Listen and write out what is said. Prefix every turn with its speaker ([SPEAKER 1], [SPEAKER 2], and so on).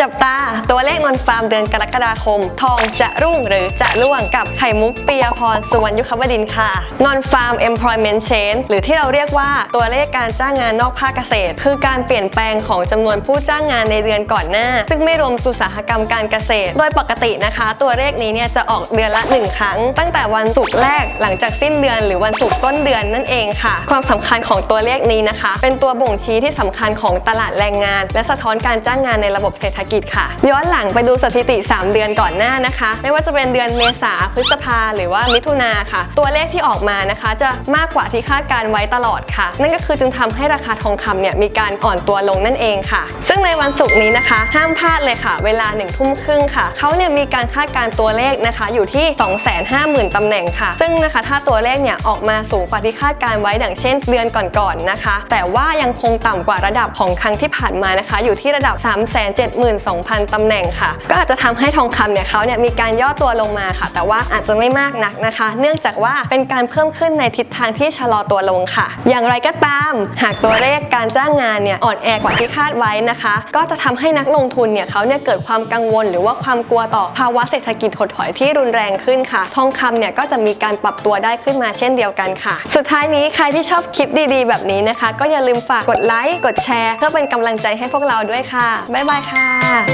[SPEAKER 1] จับตาตัวเลขนอนฟาร์มเดือนกรกฎาคม ทองจะรุ่งหรือจะร่วงกับไข่มุกปียพรสุวรรณยุคบดินค่ะ non farm employment change หรือที่เราเรียกว่าตัวเลขการจ้างงานนอกภาคเกษตร คือการเปลี่ยนแปลงของจำนวนผู้จ้างงานในเดือนก่อนหน้า ซึ่งไม่รวมอุตสาหกรรมการเกษตร โดยปกตินะคะ ตัวเลขนี้เนี่ยจะออกเดือนละ 1 ครั้ง ตั้งแต่วันศุกร์แรกหลังจากสิ้นเดือน หรือวันศุกร์ต้นเดือนนั่นเองค่ะ ความสำคัญของตัวเลขนี้นะคะ เป็นตัวบ่งชี้ที่สำคัญของตลาดแรงงาน และสะท้อนการจ้างงานในระบบเศรษฐกิจค่ะ ย้อนหลังไปดูสถิติ 3 เดือนก่อนหน้านะคะ ไม่ว่าจะเป็นเดือนเมษาพฤษภาหรือว่ามิถุนาค่ะ ตัวเลขที่ออกมานะคะ จะมากกว่าที่คาดการไว้ตลอดค่ะ นั่นก็คือจึงทำให้ราคาทองคำเนี่ยมีการอ่อนตัวลงนั่นเองค่ะ ซึ่งในวันศุกร์นี้นะคะ ห้ามพลาดเลยค่ะ เวลา1นึ่ทุ่มครึ่งค่ะเขาเนี่ยมีการคาดการตัวเลขนะคะอยู่ที่ 250,000ตำแหน่งค่ะ ซึ่งนะคะถ้าตัวเลขเนี่ยออกมาสูงกว่าที่คาดการไว้ดังเช่น เดือนก่อนๆนะคะ แต่ว่ายังคงต่ำกว่าระดับของครั้งที่ผ่านมานะคะ อยู่ที่ระดับ2,000 ตำแหน่งค่ะ ก็อาจจะทำให้ทองคำเนี่ยเขาเนี่ยมีการย่อตัวลงมาค่ะ แต่ว่าอาจจะไม่มากนักนะคะ เนื่องจากว่าเป็นการเพิ่มขึ้นในทิศทางที่ชะลอตัวลงค่ะ อย่างไรก็ตาม หากตัวเลขการจ้างงานเนี่ยอ่อนแอกว่าที่คาดไว้นะคะ ก็จะทำให้นักลงทุนเนี่ยเขาเนี่ยเกิดความกังวล หรือว่าความกลัวต่อภาวะเศรษฐกิจถดถอยที่รุนแรงขึ้นค่ะ ทองคำเนี่ยก็จะมีการปรับตัวได้ขึ้นมาเช่นเดียวกันค่ะ สุดท้ายนี้ใครที่ชอบคลิปดีๆ แบบนี้นะคะ ก็อย่าลืมฝากกดไลค์กดแชร์ เพื่อเป็นกำลังใจให้พวกเราด้วยค่ะ บ๊ายบายค่ะ奶